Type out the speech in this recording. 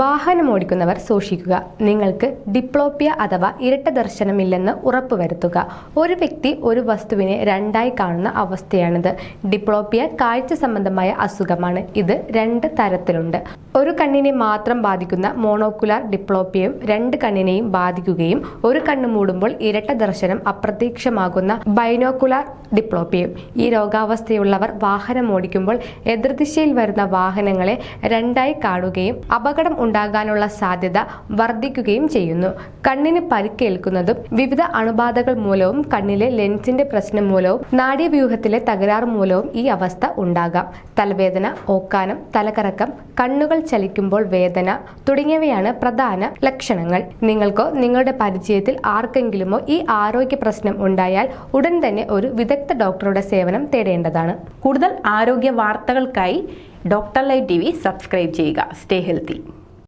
വാഹനം ഓടിക്കുന്നവർ സൂക്ഷിക്കുക. നിങ്ങൾക്ക് ഡിപ്ലോപ്പിയ അഥവാ ഇരട്ട ദർശനമില്ലെന്ന് ഉറപ്പുവരുത്തുക. ഒരു വ്യക്തി ഒരു വസ്തുവിനെ രണ്ടായി കാണുന്ന അവസ്ഥയാണിത്. ഡിപ്ലോപ്പിയ കാഴ്ച സംബന്ധമായ അസുഖമാണ്. ഇത് രണ്ട് തരത്തിലുണ്ട്. ഒരു കണ്ണിനെ മാത്രം ബാധിക്കുന്ന മോണോക്കുലാർ ഡിപ്ലോപ്പിയയും രണ്ട് കണ്ണിനെയും ബാധിക്കുകയും ഒരു കണ്ണ് മൂടുമ്പോൾ ഇരട്ട ദർശനം അപ്രത്യക്ഷമാകുന്ന ബൈനോക്കുലാർ ഡിപ്ലോപ്പിയയും ഈ രോഗാവസ്ഥയുള്ളവർ വാഹനം ഓടിക്കുമ്പോൾ എതിർദിശയിൽ വരുന്ന വാഹനങ്ങളെ രണ്ടായി കാണുകയും അപകടം ഉണ്ടാകാനുള്ള സാധ്യത വർദ്ധിക്കുകയും ചെയ്യുന്നു. കണ്ണിന് പരിക്കേൽക്കുന്നതും വിവിധ അണുബാധകൾ മൂലവും കണ്ണിലെ ലെൻസിന്റെ പ്രശ്നം മൂലവും നാഡീവ്യൂഹത്തിലെ തകരാർ മൂലവും ഈ അവസ്ഥ ഉണ്ടാകാം. തലവേദന ഓക്കാനം തലകറക്കം കണ്ണുകൾ ചലിക്കുമ്പോൾ വേദന തുടങ്ങിയവയാണ് പ്രധാന ലക്ഷണങ്ങൾ. നിങ്ങൾക്കോ നിങ്ങളുടെ പരിചയത്തിൽ ആർക്കെങ്കിലുമോ ഈ ആരോഗ്യ പ്രശ്നം ഉണ്ടായാൽ ഉടൻ തന്നെ ഒരു വിദഗ്ധ ഡോക്ടറുടെ സേവനം തേടേണ്ടതാണ്. കൂടുതൽ ആരോഗ്യ വാർത്തകൾക്കായി doctor live T V subscribe ചെയ്യുക. Stay healthy.